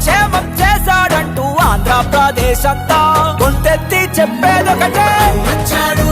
సంక్షేమం చేశాడంటూ ఆంధ్రప్రదేశ్ అంతా గొంతెత్తి చెప్పేదొకటే. వచ్చాడు.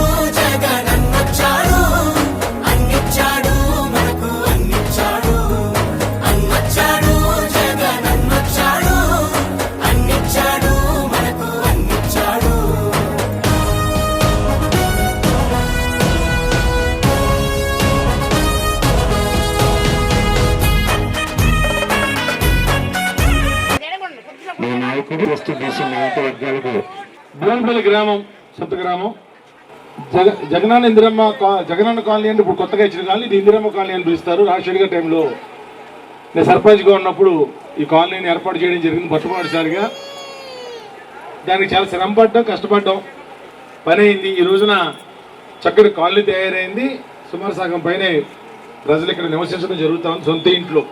బోన్పల్లి గ్రామం సొంత గ్రామం. జగ జగనాన్న ఇందిరమ్మ జగనన్న కాలనీ అంటే ఇప్పుడు కొత్తగా ఇచ్చిన కాలనీ ఇది ఇందిరమ్మ కాలనీ అని పిలుస్తారు రాజశేఖర్ గారి టైంలో. నేను సర్పంచ్గా ఉన్నప్పుడు ఈ కాలనీని ఏర్పాటు చేయడం జరిగింది మొట్టమొదటిసారిగా. దానికి చాలా శ్రమ పడ్డాం కష్టపడ్డాం. పని అయింది. ఈ రోజున చక్కటి కాలనీ తయారైంది. సుమారు సగం పైనే ప్రజలు ఇక్కడ నివసించడం జరుగుతుంది సొంత ఇంట్లో.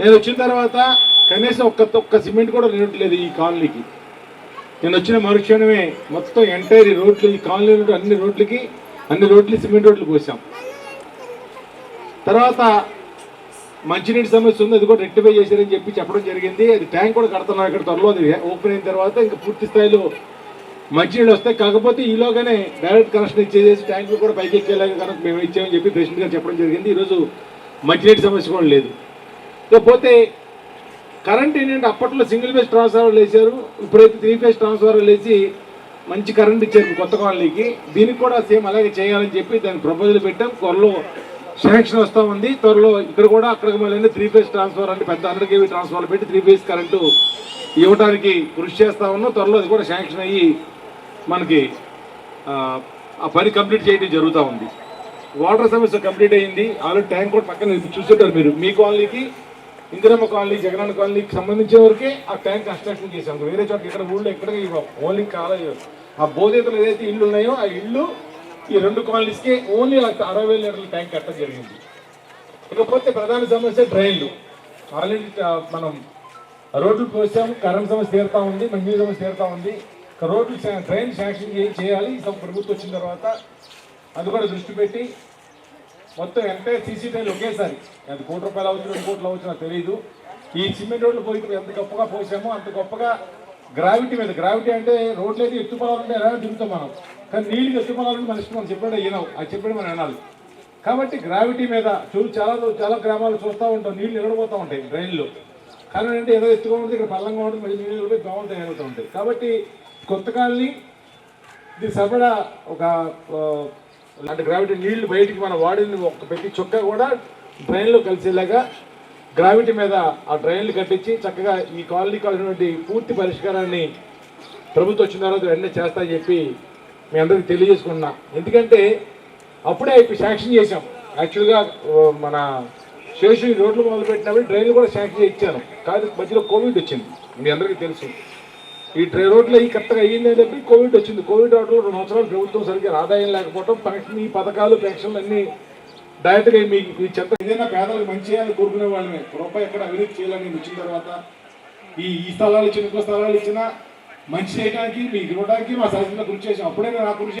నేను వచ్చిన తర్వాత కనీసం ఒక్క ఒక్క సిమెంట్ కూడా నిలవట్లేదు ఈ కాలనీకి. నేను వచ్చిన మరుక్షణమే మొత్తం ఎంటైర్ రోడ్లు ఈ కాలనీ అన్ని రోడ్లకి అన్ని రోడ్లు సిమెంట్ రోడ్లు పోసాం తర్వాత మంచినీటి సమస్య ఉంది అది కూడా రెక్టిఫై చేశారని చెప్పి చెప్పడం జరిగింది. అది ట్యాంక్ కూడా కడుతున్నారు ఇక్కడ త్వరలో అది ఓపెన్ అయిన తర్వాత ఇంకా పూర్తి స్థాయిలో మంచినీళ్ళు వస్తాయి. కాకపోతే ఈలోగానే డైరెక్ట్ కనెక్షన్ ఇచ్చేసి ట్యాంకులు కూడా పైకి ఎక్కేలాగా కనుక మేము ఇచ్చామని చెప్పి ప్రెసిడెంట్ గారు చెప్పడం జరిగింది. ఈరోజు మంచినీటి సమస్య కూడా లేదు. ఇకపోతే కరెంట్ ఏంటంటే అప్పట్లో సింగిల్ ఫేజ్ ట్రాన్స్ఫార్మర్లు వేశారు ఇప్పుడైతే త్రీ ఫేజ్ ట్రాన్స్ఫార్మర్లు వేసి మంచి కరెంట్ ఇచ్చారు కొత్త కాలనీకి. దీనికి కూడా సేమ్ అలాగే చేయాలని చెప్పి దాన్ని ప్రపోజల్ పెట్టాం. త్వరలో శాంక్షన్ వస్తూ ఉంది. త్వరలో ఇక్కడ కూడా అక్కడికి మళ్ళీ త్రీ ఫేజ్ ట్రాన్స్ఫార్ అంటే పెద్ద హండ్రెడ్ కేవీ ట్రాన్స్ఫార్మర్ పెట్టి త్రీ ఫేజ్ కరెంటు ఇవ్వడానికి కృషి చేస్తా ఉన్నాం. త్వరలో అది కూడా శాంక్షన్ అయ్యి మనకి ఆ, పని కంప్లీట్ చేయడం జరుగుతూ ఉంది. వాటర్ సమస్య కంప్లీట్ అయ్యింది. ఆల్రెడీ ట్యాంక్ కూడా పక్కన చూసేటారు మీరు. మీ కాలనీకి ఇందిరమ్మ కాలనీ జగనన్న కాలనీకి సంబంధించిన వరకే ఆ ట్యాంక్ కన్స్ట్రక్షన్ చేశాం. వేరే చోట ఇక్కడ ఊళ్ళో ఎక్కడ ఓన్లీ కాలేజ్ ఆ బోధేతలు ఏదైతే ఇల్లు ఉన్నాయో ఆ ఇల్లు ఈ రెండు కాలనీస్కి ఓన్లీ అరవై వేల లీటర్ల ట్యాంక్ కట్టడం జరిగింది. ఇకపోతే ప్రధాన సమస్య డ్రైన్లు. ఆల్రెడీ మనం రోడ్లు పోసాము కరెంట్ సమస్య తీరుతా ఉంది మంచి సమస్య తీరుతా ఉంది. రోడ్లు ట్రైన్ డ్రైన్ శాంక్షన్ చేయాలి ప్రభుత్వం వచ్చిన తర్వాత అది కూడా దృష్టి పెట్టి మొత్తం ఎంటైర్ సీసీ టైల్ ఒకేసారి. అది కోటి రూపాయలు అవుతుంది రెండు కోట్లు అవుతుందో తెలియదు ఈ సిమెంట్ రోడ్లు పోయి ఎంత గొప్పగా పోసామో అంత గొప్పగా గ్రావిటీ మీద గ్రావిటీ అంటే రోడ్లు అయితే ఎత్తు పొలాలంటే ఎలా దిగుతాం మనం. కానీ నీళ్ళు ఎత్తు పొలాలంటే మన ఇష్టం మనం చెప్పాడు వినవు అది చెప్పాడు మనం వినాలి. కాబట్టి గ్రావిటీ మీద చూ చాలా చాలా గ్రామాలు చూస్తూ ఉంటాం. నీళ్ళు నిలబడిపోతూ ఉంటాయి డ్రైన్లు. కానీ అంటే ఏదో ఎత్తుగా ఉంటుంది ఇక్కడ పల్లంగా ఉంటుంది మళ్ళీ నీళ్ళు కూడా దోమలు తయారవుతూ ఉంటాయి. కాబట్టి కొత్త కాలనీ ఇది సరిపడా ఒక అంటే గ్రావిటీ నీళ్ళు బయటికి మనం వాడిన ఒక ప్రతి చుక్క కూడా డ్రైన్లో కలిసేలాగా గ్రావిటీ మీద ఆ డ్రైన్లు కట్టించి చక్కగా ఈ కాలనీ కావాల్సినటువంటి పూర్తి పరిష్కారాన్ని ప్రభుత్వం వచ్చిన తర్వాత వెంటనే చేస్తాయని చెప్పి మీ అందరికీ తెలియజేసుకుంటున్నా. ఎందుకంటే అప్పుడే ఇప్పుడు శాంక్షన్ చేశాం. యాక్చువల్గా మన శేషు ఈ రోడ్లు మొదలుపెట్టినప్పుడు డ్రైన్లు కూడా శాంక్షన్ ఇచ్చాను కాదు మధ్యలో కోవిడ్ వచ్చింది. మీ అందరికీ తెలుసు. ఈ ట్రై రోడ్లో ఈ కరెక్ట్గా అయ్యిందని చెప్పి కోవిడ్ వచ్చింది. కోవిడ్ రావడంలో రెండు సంవత్సరాలు ప్రభుత్వం సరిగ్గా ఆదాయం లేకపోవడం పెన్షన్ ఈ పథకాలు పెన్షన్లు అన్నీ డైరెక్ట్గా మీకు ఈ చెత్త ఏదైనా పేదలకు మంచి చేయాలని కోరుకునే వాళ్ళమే. రూపాయి ఎక్కడ అవినీతి చేయాలని వచ్చిన తర్వాత ఈ ఈ స్థలాలు ఇచ్చిన ఇంకో స్థలాలు ఇచ్చినా మంచి చేయడానికి మీకు ఇవ్వడానికి మా సహజంగా కృషి చేసాం అప్పుడే నా కృషి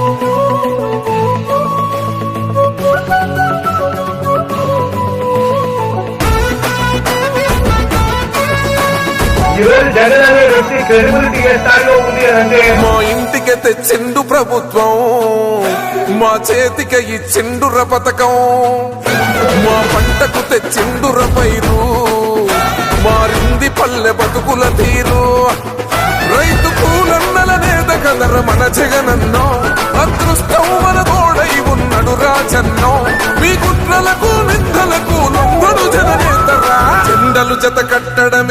ఈరోజు జగన్ అనే వ్యక్తి క్రెడిబిలిటీ ఏ స్థాయిలో ఉంది అంటే మా ఇంటికి తెచ్చిండు ప్రభుత్వం మా చేతికి ఇచ్చిండుర పథకం మా పంటకు తెచ్చిండుర పైరు మారింది పల్లె బతుకుల తీరు. రైతు పూలన్నల నేత కదర మన జగనన్నో అదృష్టం మన తోడై ఉన్నాడు రాజన్నో. మీ కుట్రలకు నిందలకు లొంగడు జననేతరా జెండలు జత కట్టడమే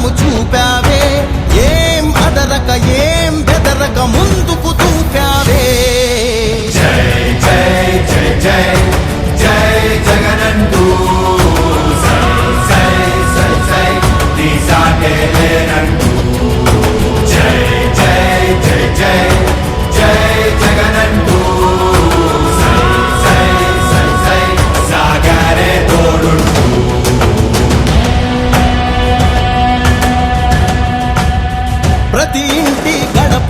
సహనము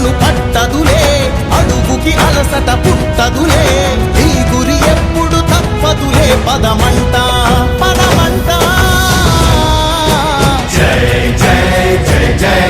పడినను పట్టదులే అడుగుకి అలసట పుట్టదులే. ఈ గురి ఎప్పుడు తప్పదులే పదమంట పదమంట. జై జై జై జై